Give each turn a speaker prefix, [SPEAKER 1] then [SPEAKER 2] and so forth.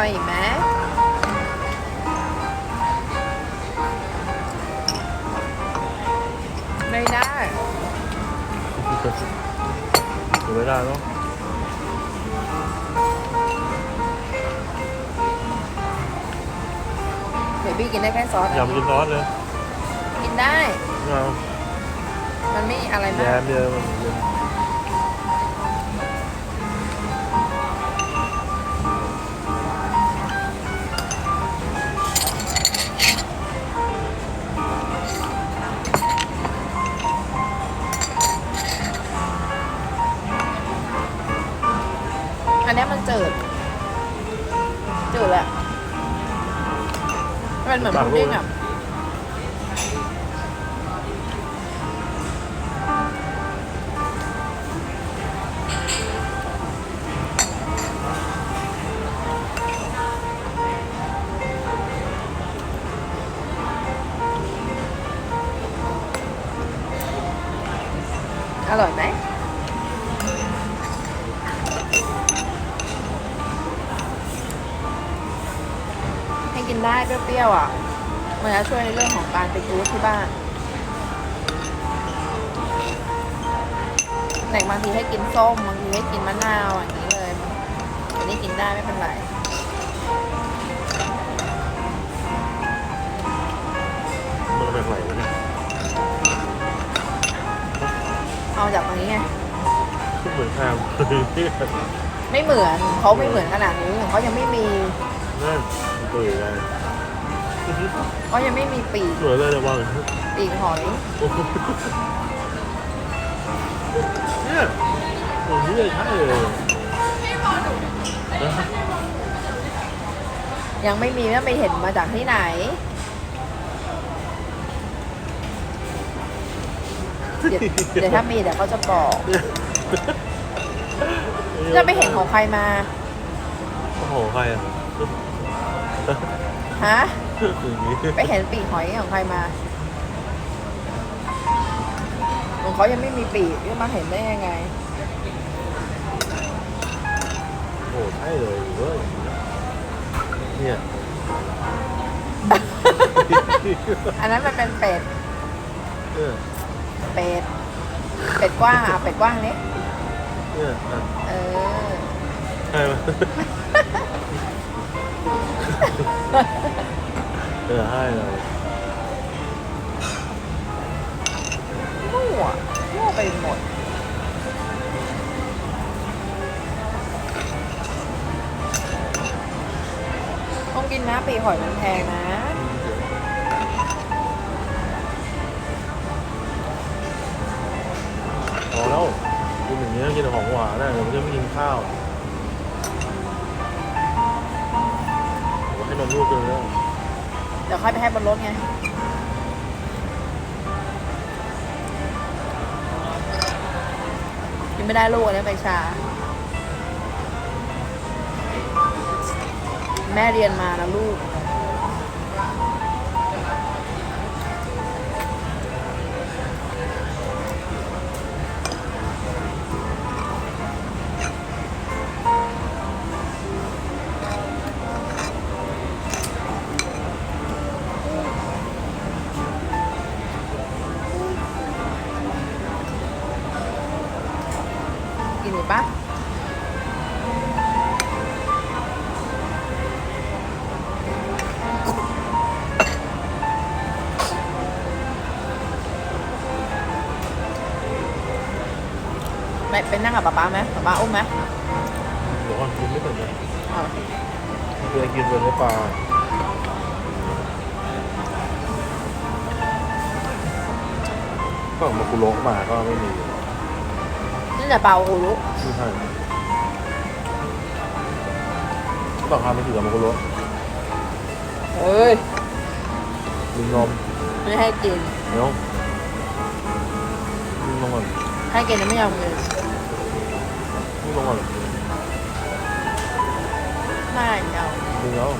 [SPEAKER 1] อาอีกไหมไม่ได้ไม่ได้เนาะ
[SPEAKER 2] เบบี้กินได้แค่ซอส
[SPEAKER 1] ยำกินซอสเลย
[SPEAKER 2] กินได้
[SPEAKER 1] ม่เอา
[SPEAKER 2] มันไม่อะไรมาก
[SPEAKER 1] มเยอะมันเยอะ
[SPEAKER 2] จืดแหละมันเหมือนพุดดิ้งอะอร่อยไหม นได้เปรี้ยวๆอะ มันจะช่วยในเรื่องของการไปจูดที่บ้านแต่บางทีให้กินส้มบางทีให้กินมะนาวอย่างนี้เลยอันนี้กินได้ไม่เป็นไร
[SPEAKER 1] มันเป็นไหลวะเนี่ย
[SPEAKER 2] เอาจากตรงนี้ไง
[SPEAKER 1] เหมือนแฮม
[SPEAKER 2] ไม่เหมือนเขาไม่เหมือนขนาดนี้ของเขายังไม่มี
[SPEAKER 1] นั่น เปื่อยเลย
[SPEAKER 2] เขายังไม่มีปีก
[SPEAKER 1] สวยเลยนะว่า
[SPEAKER 2] ปีกหอย
[SPEAKER 1] โอ้โหเนี่ยโอ้โหนี่ใช่เลยนะ
[SPEAKER 2] ยังไม่มีแล้วไปเห็นมาจากที่ไหนเดี๋ยวเดี๋ยวถ้ามีเดี๋ยวเขาจะบอกจะไปเห็นของใครมา
[SPEAKER 1] โอ้โห ใครอะ
[SPEAKER 2] ฮะ
[SPEAKER 1] อย่างนี้
[SPEAKER 2] ไปเห็นปีกหอยของใครมา ของเขายังไม่มีปีกจะมาเห็นได้ยังไง
[SPEAKER 1] โอ้โหใช่เลยเว้ยเนี่ย
[SPEAKER 2] อันนั้นมันเป็นเป็ด
[SPEAKER 1] เนี่ย
[SPEAKER 2] เป็ด เป็ดกว้างอะ เป็ดกว้างนี้
[SPEAKER 1] เนี่ยอะ
[SPEAKER 2] เออ
[SPEAKER 1] ใช่ไหม เออให้เลย
[SPEAKER 2] มั่วมั่วไปหมด ต้องกินนะปีหอยมันแพงนะ
[SPEAKER 1] พอแล้วกินอย่างนี้ยกินของหวานนะเดี๋ยวมันจะไม่กินข้าว ลูกเจอแล้ว
[SPEAKER 2] เดี๋ยวค่อยไปให้บนรถไง กินไม่ได้ลูกอันนี้ใบชา แม่เรียนมานะลูก กินอีกปะไปไปนั่งกับป๊าป๊าไหมป๊าป๊าอุ้มไหม
[SPEAKER 1] เดี๋ยวก่อนกินไม่ถึงนะ
[SPEAKER 2] อ๋อ
[SPEAKER 1] เคยกินเป็นเนื้อปลาก็มาคุโรมาก็ไม่มี
[SPEAKER 2] นี่แต่เปาอูรุ
[SPEAKER 1] ไม่ใช่ต้องทำไม่ถึงกับมาคุโร
[SPEAKER 2] เฮ้ย
[SPEAKER 1] ลิงนม
[SPEAKER 2] ไม่ให้กิน
[SPEAKER 1] เดี๋ยวลิงนมก่อน
[SPEAKER 2] ให้กินแล้วไม่ยอมกิน
[SPEAKER 1] ลิงนมก่อน
[SPEAKER 2] ไม่เอา
[SPEAKER 1] ลิงแล้ว